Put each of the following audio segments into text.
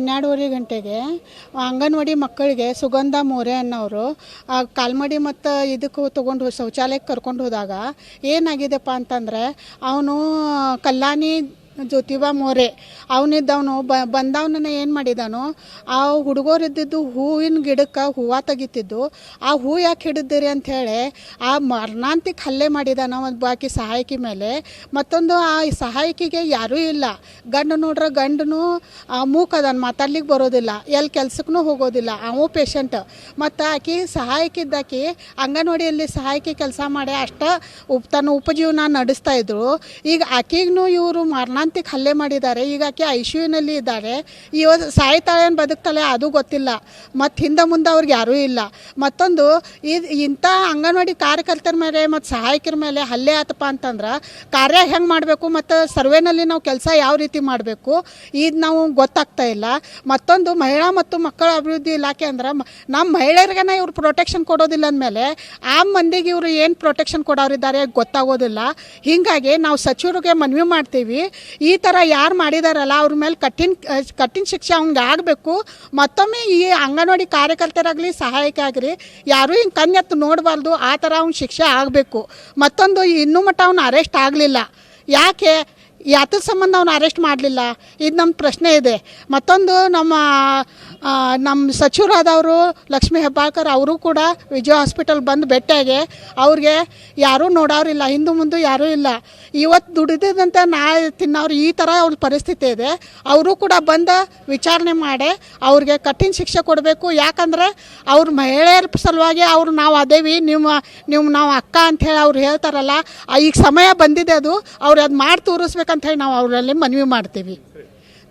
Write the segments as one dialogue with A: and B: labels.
A: ಹನ್ನೆರಡುವರೆ ಗಂಟೆಗೆ ಅಂಗನವಾಡಿ ಮಕ್ಕಳಿಗೆ ಸುಗಂಧ ಮೋರೆ ಅನ್ನೋರು, ಆ ಕಾಲ್ಮಡಿ ಮತ್ತು ಇದಕ್ಕೂ ತೊಗೊಂಡು ಶೌಚಾಲಯಕ್ಕೆ ಕರ್ಕೊಂಡು ಹೋದಾಗ ಏನಾಗಿದೆಪ್ಪ ಅಂತಂದರೆ, ಅವನು ಕಲ್ಯಾಣಿ ಜ್ಯೋತಿಬಾ ಮೋರೆ. ಅವನಿದ್ದವನು ಬ, ಬಂದವನನ್ನ ಏನು ಮಾಡಿದಾನು, ಆ ಹುಡುಗರು ಇದ್ದಿದ್ದು ಹೂವಿನ ಗಿಡಕ್ಕೆ ಹೂವು ತೆಗಿತಿದ್ದು. ಆ ಹೂ ಯಾಕೆ ಹಿಡಿದಿರಿ ಅಂಥೇಳಿ ಆ ಮರಣಾಂತಿಕ ಹಲ್ಲೆ ಮಾಡಿದಾನ ಒಂದು ಬಾಕಿ ಸಹಾಯಕಿ ಮೇಲೆ. ಮತ್ತೊಂದು ಆ ಸಹಾಯಕಿಗೆ ಯಾರೂ ಇಲ್ಲ. ಗಂಡು ನೋಡ್ರೆ ಗಂಡನು ಮೂಕದನ್ ಮಾತಾಡ್ಲಿಕ್ಕೆ ಬರೋದಿಲ್ಲ. ಎಲ್ಲಿ ಕೆಲ್ಸಕ್ಕೂ ಹೋಗೋದಿಲ್ಲ. ಅವು ಪೇಷಂಟ್. ಮತ್ತು ಆಕಿ ಸಹಾಯಕಿದ್ದಾಕಿ ಅಂಗನವಾಡಿಯಲ್ಲಿ ಸಹಾಯಕಿ ಕೆಲಸ ಮಾಡಿ ಅಷ್ಟ ಉಪ್, ತನ್ನ ಉಪಜೀವನ ನಡೆಸ್ತಾ ಇದ್ರು. ಈಗ ಆಕಿಗೂ ಇವರು ಮರಣಾಂತಿಕ ಹಲ್ಲೆ ಮಾಡಿದ್ದಾರೆ, ಈಗ ಆಕೆ ಐ ಸಿ ಯುನಲ್ಲಿ ಇದ್ದಾರೆ. ಇವತ್ತು ಸಾಯ್ತಾಳೆ ಏನು ಬದುಕ್ತಾಳೆ ಅದು ಗೊತ್ತಿಲ್ಲ. ಮತ್ತು ಹಿಂದೆ ಮುಂದೆ ಅವ್ರಿಗೆ ಯಾರೂ ಇಲ್ಲ. ಮತ್ತೊಂದು ಇದು ಇಂಥ ಅಂಗನವಾಡಿ ಕಾರ್ಯಕರ್ತರ ಮೇಲೆ ಮತ್ತು ಸಹಾಯಕರ ಮೇಲೆ ಹಲ್ಲೆ ಆತಪ್ಪ ಅಂತಂದ್ರೆ, ಕಾರ್ಯ ಹೆಂಗೆ ಮಾಡಬೇಕು ಮತ್ತು ಸರ್ವೆನಲ್ಲಿ ನಾವು ಕೆಲಸ ಯಾವ ರೀತಿ ಮಾಡಬೇಕು ಇದು ನಾವು ಗೊತ್ತಾಗ್ತಾ ಇಲ್ಲ. ಮತ್ತೊಂದು, ಮಹಿಳಾ ಮತ್ತು ಮಕ್ಕಳ ಅಭಿವೃದ್ಧಿ ಇಲಾಖೆ ಅಂದ್ರೆ ನಮ್ಮ ಮಹಿಳೆಯರಿಗೇನೆ ಇವ್ರು ಪ್ರೊಟೆಕ್ಷನ್ ಕೊಡೋದಿಲ್ಲ ಅಂದಮೇಲೆ, ಆ ಮಂದಿಗೆ ಇವರು ಏನು ಪ್ರೊಟೆಕ್ಷನ್ ಕೊಡೋರಿದ್ದಾರೆ ಗೊತ್ತಾಗೋದಿಲ್ಲ. ಹೀಗಾಗಿ ನಾವು ಸಚಿವರಿಗೆ ಮನವಿ ಮಾಡ್ತೀವಿ. ಈ ಥರ ಯಾರು ಮಾಡಿದಾರಲ್ಲ, ಅವ್ರ ಮೇಲೆ ಕಠಿಣ ಕಠಿಣ ಶಿಕ್ಷೆ ಅವ್ನಿಗೆ ಆಗಬೇಕು. ಮತ್ತೊಮ್ಮೆ ಈ ಅಂಗನವಾಡಿ ಕಾರ್ಯಕರ್ತರಾಗಲಿ ಸಹಾಯಕ ಆಗಲಿ ಯಾರೂ ಹಿಂಗೆ ಕನ್ಯತ್ತು ನೋಡಬಾರ್ದು, ಆ ಥರ ಅವ್ನ ಶಿಕ್ಷೆ ಆಗಬೇಕು. ಮತ್ತೊಂದು, ಇನ್ನೂ ಮಟ್ಟ ಅವ್ನು ಅರೆಸ್ಟ್ ಆಗಲಿಲ್ಲ. ಯಾಕೆ? ಯಾತ್ರ ಸಂಬಂಧ ಅವ್ನು ಅರೆಸ್ಟ್ ಮಾಡಲಿಲ್ಲ. ಇದು ನಮ್ಮ ಪ್ರಶ್ನೆ ಇದೆ. ಮತ್ತೊಂದು, ನಮ್ಮ ನಮ್ಮ ಸಚಿವರಾದವರು ಲಕ್ಷ್ಮೀ ಹೆಬ್ಬಾಳ್ಕರ್ ಅವರು ಕೂಡ ವಿಜಯ ಹಾಸ್ಪಿಟಲ್ ಬಂದು ಬೆಟ್ಟಗೆ ಅವ್ರಿಗೆ ಯಾರೂ ನೋಡೋರಿಲ್ಲ, ಹಿಂದೂ ಮುಂದೆ ಯಾರೂ ಇಲ್ಲ. ಇವತ್ತು ದುಡಿದಂತ ನಾಳೆ ತಿನ್ನೋರು ಈ ಥರ ಅವ್ರ ಪರಿಸ್ಥಿತಿ ಇದೆ. ಅವರು ಕೂಡ ಬಂದು ವಿಚಾರಣೆ ಮಾಡಿ ಅವ್ರಿಗೆ ಕಠಿಣ ಶಿಕ್ಷೆ ಕೊಡಬೇಕು. ಯಾಕಂದ್ರೆ ಅವ್ರ ಮಹಿಳೆಯರ ಸಲುವಾಗಿ ಅವ್ರು ನಾವು ಅದೇವಿ ನಿಮ್ಮ ನಿಮ್ಮ ನಾವು ಅಕ್ಕ ಅಂಥೇಳಿ ಅವ್ರು ಹೇಳ್ತಾರಲ್ಲ ಈಗ ಸಮಯ ಬಂದಿದೆ ಅದು, ಅವ್ರು ಅದು ಮಾಡಿ ತೋರಿಸ್ಬೇಕಂತ ಹೇಳಿ ನಾವು ಅವರಲ್ಲಿ ಮನವಿ ಮಾಡ್ತೀವಿ.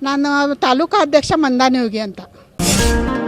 A: ನಾನು ತಾಲೂಕು ಅಧ್ಯಕ್ಷ ಮಂದಾನಿ ಹೋಗಿ ಅಂತ. Thank you.